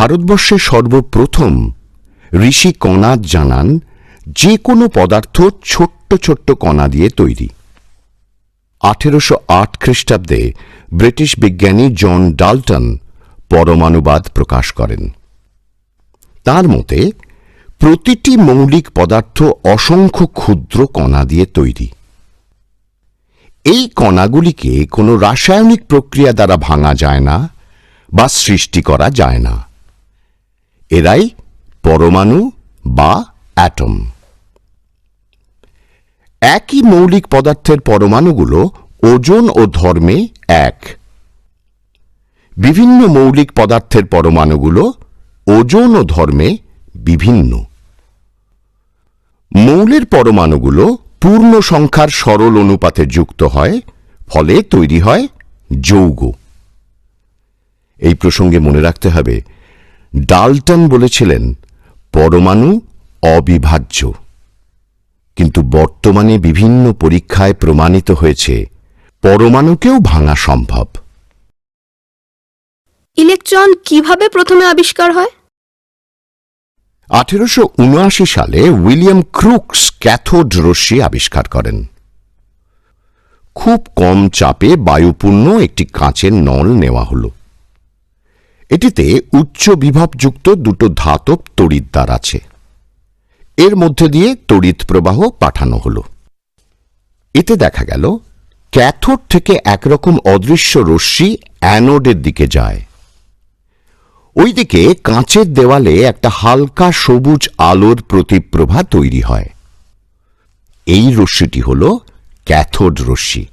ভারতবর্ষে সর্বপ্রথম ঋষি কণাদ জানান যে কোনো পদার্থ ছোট্ট ছোট্ট কণা দিয়ে তৈরি। আঠেরোশো আট খ্রিস্টাব্দে ব্রিটিশ বিজ্ঞানী জন ডাল্টন পরমাণুবাদ প্রকাশ করেন। তার মতে, প্রতিটি মৌলিক পদার্থ অসংখ্য ক্ষুদ্র কণা দিয়ে তৈরি। এই কণাগুলিকে কোনো রাসায়নিক প্রক্রিয়া দ্বারা ভাঙা যায় না বা সৃষ্টি করা যায় না। এরাই পরমাণু বা অ্যাটম। একই মৌলিক পদার্থের পরমাণুগুলো ওজন ও ধর্মে এক। বিভিন্ন মৌলিক পদার্থের পরমাণুগুলো ওজন ও ধর্মে বিভিন্ন। মৌলের পরমাণুগুলো পূর্ণ সংখ্যার সরল অনুপাতে যুক্ত হয়, ফলে তৈরি হয় যৌগ। এই প্রসঙ্গে মনে রাখতে হবে ডাল্টন বলেছিলেন পরমাণু অবিভাজ্য। কিন্তু বর্তমানে বিভিন্ন পরীক্ষায় প্রমাণিত হয়েছে পরমাণুকেও ভাঙা সম্ভব। ইলেকট্রন কীভাবে প্রথমে আবিষ্কার হয়? আঠেরোশো উনআশি সালে উইলিয়াম ক্রুকস ক্যাথোড রশ্মি আবিষ্কার করেন। খুব কম চাপে বায়ুপূর্ণ একটি কাঁচের নল নেওয়া হল। এটিতে উচ্চ বিভবযুক্ত দুটো ধাতব তড়িৎদ্বার আছে। এর মধ্যে দিয়ে তড়িৎ প্রবাহ পাঠানো হল। এতে দেখা গেল, ক্যাথোড থেকে একরকম অদৃশ্য রশ্মি অ্যানোডের দিকে যায়। ওইদিকে কাঁচের দেওয়ালে একটা হালকা সবুজ আলোর প্রতিপ্রভা তৈরি হয়। এই রশ্মিটি হল ক্যাথোড রশ্মি।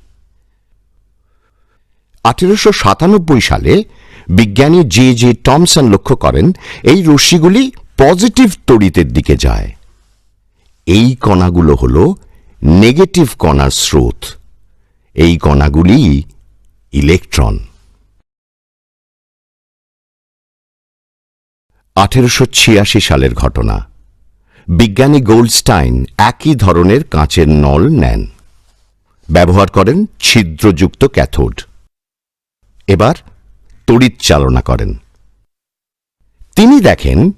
আঠেরোশো সাতানব্বই সালে বিজ্ঞানী জে জে টমসন লক্ষ্য করেন, এই রশ্মিগুলি পজিটিভ তড়িতের দিকে যায়। এই কণাগুলো হল নেগেটিভ কণার স্রোত। এই কণাগুলি ইলেকট্রন। আঠেরোশো ছিয়াশি সালের ঘটনা। বিজ্ঞানী গোল্ডস্টাইন একই ধরনের কাঁচের নল নেন। ব্যবহার করেন ছিদ্রযুক্ত ক্যাথোড। এবার তড়িৎ চালনা করেন। তিনি দেখেন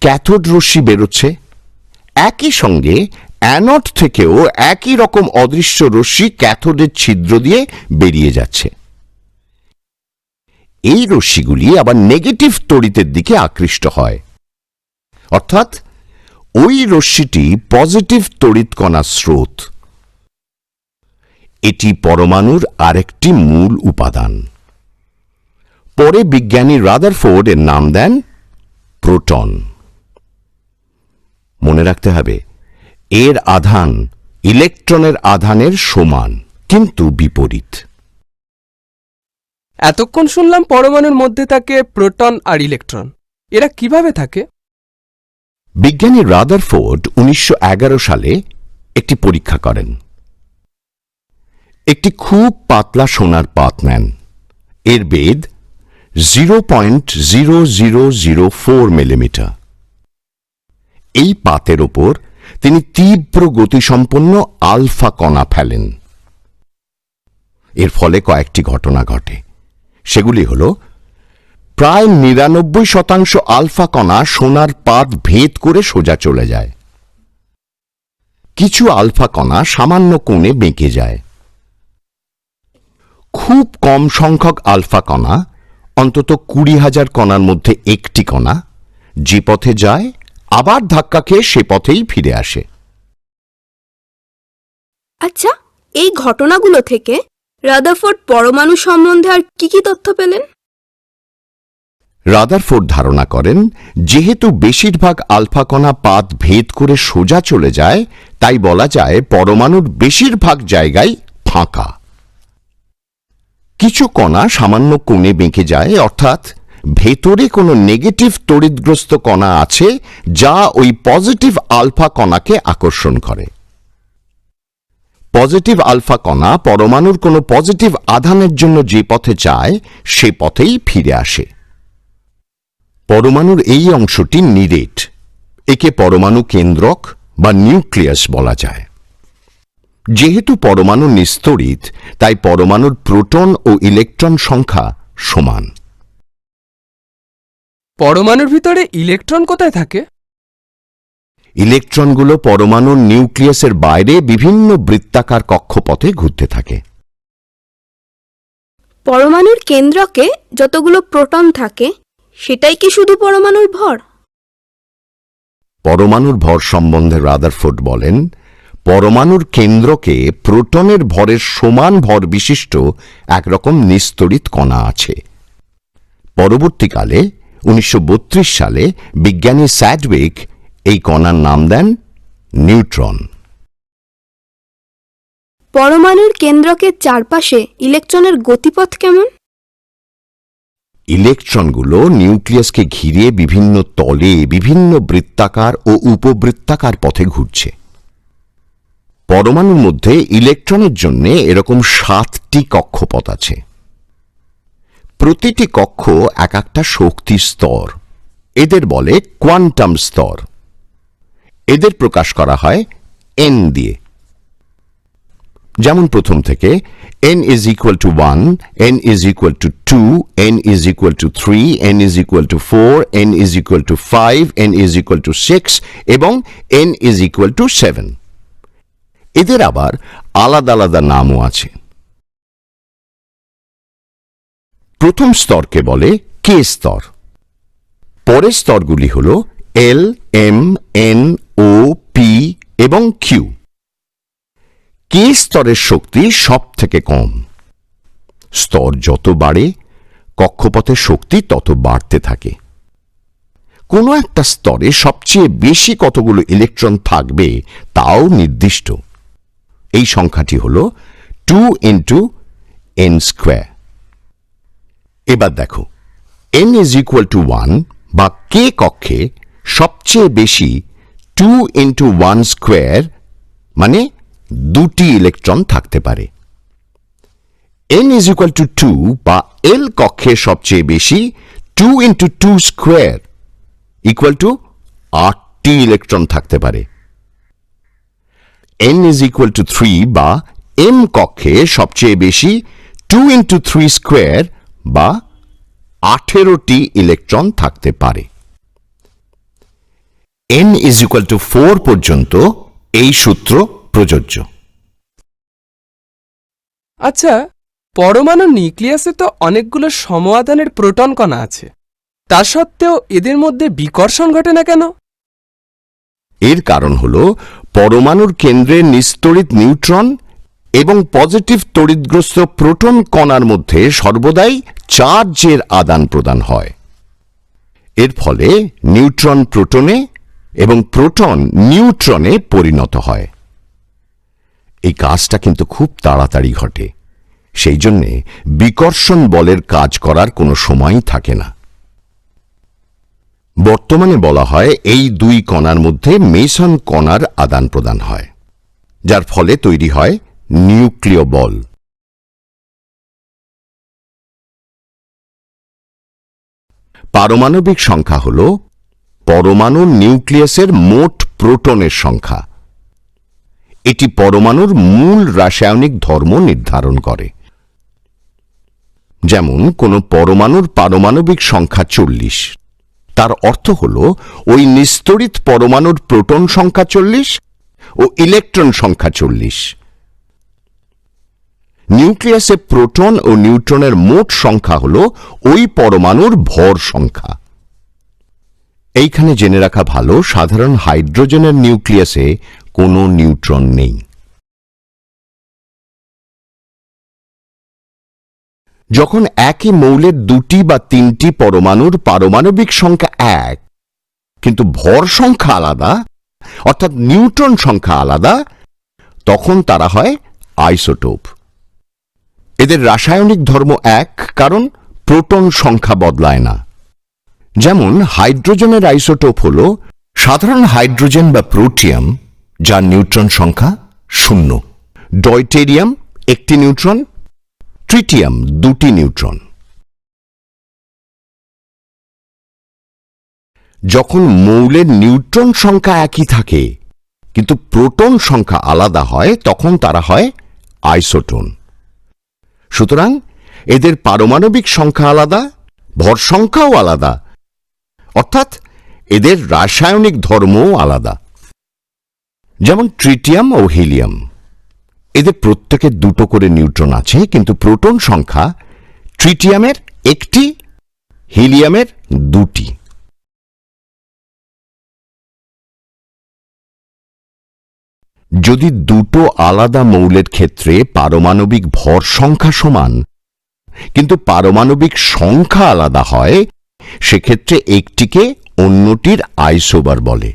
ক্যাথোড রশ্মি বেরোচ্ছে। একই সঙ্গে অ্যানট থেকেও একই রকম অদৃশ্য রশ্মি ক্যাথোডের ছিদ্র দিয়ে বেরিয়ে যাচ্ছে। এই রশ্মিগুলি আবার নেগেটিভ তড়িতের দিকে আকৃষ্ট হয়। অর্থাৎ ওই রশ্মিটি পজিটিভ তড়িৎ কণার স্রোত। এটি পরমাণুর আরেকটি মূল উপাদান। পরে বিজ্ঞানী রাদারফোর্ড এর নাম দেন প্রোটন। মনে রাখতে হবে এর আধান ইলেকট্রনের আধানের সমান কিন্তু বিপরীত। এতক্ষণ শুনলাম পরমাণুর মধ্যে থাকে প্রোটন আর ইলেকট্রন। এরা কীভাবে থাকে? বিজ্ঞানী রাদারফোর্ড উনিশশো এগারো সালে একটি পরীক্ষা করেন। একটি খুব পাতলা সোনার পাত নেন। এর বেদ zero point zero zero zero four millimetre এই পাতের ওপর তিনি তীব্র গতিসম্পন্ন আলফা কণা ফেলেন। এর ফলে কয়েকটি ঘটনা ঘটে। সেগুলি হল, প্রায় নিরানব্বই শতাংশ আলফা কণা সোনার পাত ভেদ করে সোজা চলে যায়। কিছু আলফা কণা সামান্য কোণে বেঁকে যায়। খুব কম সংখ্যক আলফা কণা অন্তত কুড়ি হাজার কণার মধ্যে একটি কণা যে পথে যায় আবার ধাক্কা খেয়ে সে পথেই ফিরে আসে। আচ্ছা এই ঘটনাগুলো থেকে রাদারফোর্ড পরমাণু সম্বন্ধে আর কি কি তথ্য পেলেন? রাদারফোর্ড ধারণা করেন যেহেতু বেশিরভাগ আলফা কণা পাত ভেদ করে সোজা চলে যায় তাই বলা যায় পরমাণুর বেশিরভাগ জায়গায় ফাঁকা। কিছু কণা সামান্য কোণে বেঁকে যায়, অর্থাৎ ভেতরে কোনো নেগেটিভ তড়িৎগ্রস্ত কণা আছে যা ওই পজিটিভ আলফা কণাকে আকর্ষণ করে। পজিটিভ আলফা কণা পরমাণুর কোনো পজিটিভ আধানের জন্য যে পথে যায়, সে পথেই ফিরে আসে। পরমাণুর এই অংশটি নিরেট, একে পরমাণু কেন্দ্রক বা নিউক্লিয়াস বলা যায়। যেহেতু পরমাণু নিস্তড়িত তাই পরমাণুর প্রোটন ও ইলেকট্রন সংখ্যা সমান। পরমাণুর ভিতরে ইলেকট্রন কোথায় থাকে? ইলেকট্রনগুলো পরমাণুর নিউক্লিয়াসের বাইরে বিভিন্ন বৃত্তাকার কক্ষপথে ঘুরতে থাকে। পরমাণুর কেন্দ্রকে যতগুলো প্রোটন থাকে সেটাই কি শুধু পরমাণুর ভর? পরমাণুর ভর সম্বন্ধে রাদারফোর্ড বলেন পরমাণুর কেন্দ্রকে প্রোটনের ভরের সমান ভর বিশিষ্ট একরকম নিস্তড়িত কণা আছে। পরবর্তীকালে উনিশশো বত্রিশ সালে বিজ্ঞানী স্যাডউইক এই কণার নাম দেন নিউট্রন। পরমাণুর কেন্দ্রকে চারপাশে ইলেকট্রনের গতিপথ কেমন? ইলেকট্রনগুলো নিউক্লিয়াসকে ঘিরে বিভিন্ন তলে বিভিন্ন বৃত্তাকার ও উপবৃত্তাকার পথে ঘুরছে। পরমাণুর মধ্যে ইলেকট্রনের জন্য এরকম সাতটি কক্ষপথ আছে। প্রতিটি কক্ষ এক একটা শক্তি স্তর। এদের বলে কোয়ান্টাম স্তর। এদের প্রকাশ করা হয় এন দিয়ে। যেমন প্রথম থেকে n is equal to one n is equal to 2, n is equal to three n is equal to 4, n is equal to 5, n is equal to 6 এবং n is equal টু 7 এদের আবার আলাদা আলাদা নামও আছে। প্রথম স্তরকে বলে কে স্তর। পরের স্তরগুলি হল L, M, N, O, P এবং কিউ। কে স্তরের শক্তি সব থেকে কম? স্তর যত বাড়ে, কক্ষপথের শক্তি তত বাড়তে থাকে। কোনো একটা স্তরে সবচেয়ে বেশি কতগুলো ইলেকট্রন থাকবে, তাও নির্দিষ্ট। এই সংখ্যাটি হল টু ইন্টু এন স্কোয়ার এবার দেখো N is equal to one বা কে কক্ষে সবচেয়ে বেশি টু ইন্টু ওয়ান স্কোয়ার মানে দুটি ইলেকট্রন থাকতে পারে। N is equal to two বা এল কক্ষে সবচেয়ে বেশি two into two square equal to আটটি ইলেকট্রন থাকতে পারে। N is equal to three বা এম কক্ষে সবচেয়ে বেশি টু ইন্টু থ্রি স্কোয়ার বা আঠেরোটি ইলেকট্রন থাকতে পারে। N is equal to four পর্যন্ত এই সূত্র প্রযোজ্য। আচ্ছা পরমাণু নিউক্লিয়াসে তো অনেকগুলো সমআদানের প্রোটন কণা আছে। তা সত্ত্বেও এদের মধ্যে বিকর্ষণ ঘটে না কেন? এর কারণ হল পরমাণুর কেন্দ্রে নিস্তড়িত নিউট্রন এবং পজিটিভ তড়িৎগ্রস্ত প্রোটন কণার মধ্যে সর্বদাই চার্জের আদান প্রদান হয়। এর ফলে নিউট্রন প্রোটনে এবং প্রোটন নিউট্রনে পরিণত হয়। এই কাজটা কিন্তু খুব তাড়াতাড়ি ঘটে। সেই জন্যে বিকর্ষণ বলের কাজ করার কোনো সময়ই থাকে না। বর্তমানে বলা হয় এই দুই কণার মধ্যে মেসন কণার আদান প্রদান হয়, যার ফলে তৈরি হয় নিউক্লিয় বল। পারমাণবিক সংখ্যা হল পরমাণুর নিউক্লিয়াসের মোট প্রোটনের সংখ্যা। এটি পরমাণুর মূল রাসায়নিক ধর্ম নির্ধারণ করে। যেমন কোনো পরমাণুর পারমাণবিক সংখ্যা চল্লিশ। তার অর্থ হল, ওই নিস্তড়িত পরমাণুর প্রোটন সংখ্যা চল্লিশ ও ইলেকট্রন সংখ্যা চল্লিশ। নিউক্লিয়াসে প্রোটন ও নিউট্রনের মোট সংখ্যা হল ওই পরমাণুর ভর সংখ্যা। এইখানে জেনে রাখা ভালো, সাধারণ হাইড্রোজেনের নিউক্লিয়াসে কোনো নিউট্রন নেই। যখন একই মৌলের দুটি বা তিনটি পরমাণুর পারমাণবিক সংখ্যা এক, কিন্তু ভর সংখ্যা আলাদা, অর্থাৎ নিউট্রন সংখ্যা আলাদা, তখন তারা হয় আইসোটোপ। এদের রাসায়নিক ধর্ম এক, কারণ প্রোটন সংখ্যা বদলায় না। যেমন হাইড্রোজেনের আইসোটোপ হল সাধারণ হাইড্রোজেন বা প্রোটিয়াম, যার নিউট্রন সংখ্যা শূন্য। ডয়টেরিয়াম একটি নিউট্রন ট্রিটিয়াম দুটি নিউট্রন যখন মৌলের নিউট্রন সংখ্যা একই থাকে, কিন্তু প্রোটন সংখ্যা আলাদা হয়, তখন তারা হয় আইসোটোন সুতরাং এদের পারমাণবিক সংখ্যা আলাদা, ভর সংখ্যাও আলাদা। অর্থাৎ এদের রাসায়নিক ধর্মও আলাদা। যেমন ট্রিটিয়াম ও হিলিয়াম এদের প্রত্যেকের দুটো করে নিউট্রন আছে, কিন্তু প্রোটন সংখ্যা ট্রিটিয়ামের একটি, হিলিয়ামের দুটি। যদি দুটো আলাদা মৌলের ক্ষেত্রে পারমাণবিক ভর সংখ্যা সমান, কিন্তু পারমাণবিক সংখ্যা আলাদা হয়, সেক্ষেত্রে একটিকে অন্যটির আইসোবার বলে।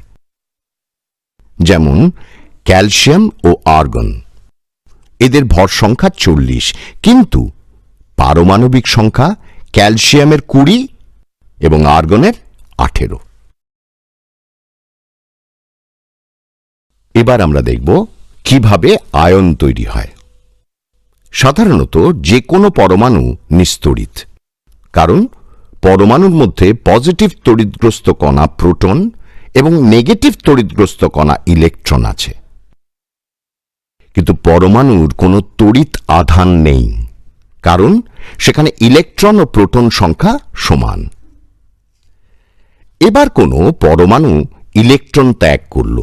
যেমন ক্যালসিয়াম ও আর্গন। এদের ভর সংখ্যা চল্লিশ। কিন্তু পারমাণবিক সংখ্যা ক্যালসিয়ামের কুড়ি এবং আর্গনের আঠেরো। এবার আমরা দেখব কীভাবে আয়ন তৈরি হয়। সাধারণত যে কোনো পরমাণু নিস্তড়িত, কারণ পরমাণুর মধ্যে পজিটিভ তড়িৎগ্রস্ত কণা প্রোটন এবং নেগেটিভ তড়িৎগ্রস্ত কণা ইলেকট্রন আছে। কিন্তু পরমাণুর কোনো তড়িৎ আধান নেই। কারণ সেখানে ইলেকট্রন ও প্রোটন সংখ্যা সমান। এবার কোনো পরমাণু ইলেকট্রন ত্যাগ করল।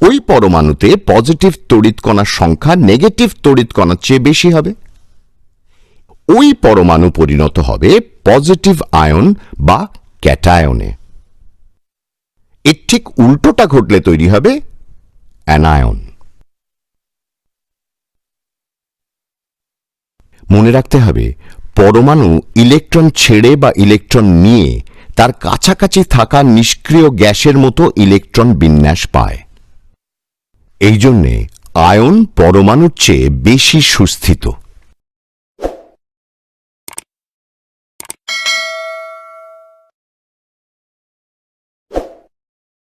ওই পরমাণুতে পজিটিভ তড়িৎ কণার সংখ্যা নেগেটিভ তড়িৎ কণার চেয়ে বেশি হবে। ওই পরমাণু পরিণত হবে পজিটিভ আয়ন বা ক্যাটায়নে। এর ঠিক উল্টোটা ঘটলে তৈরি হবে অ্যানায়ন। মনে রাখতে হবে, পরমাণু ইলেকট্রন ছেড়ে বা ইলেকট্রন নিয়ে তার কাছাকাছি থাকা নিষ্ক্রিয় গ্যাসের মতো ইলেকট্রন বিন্যাস পায়। এই জন্যে আয়ন পরমাণুর চেয়ে বেশি সুস্থিত।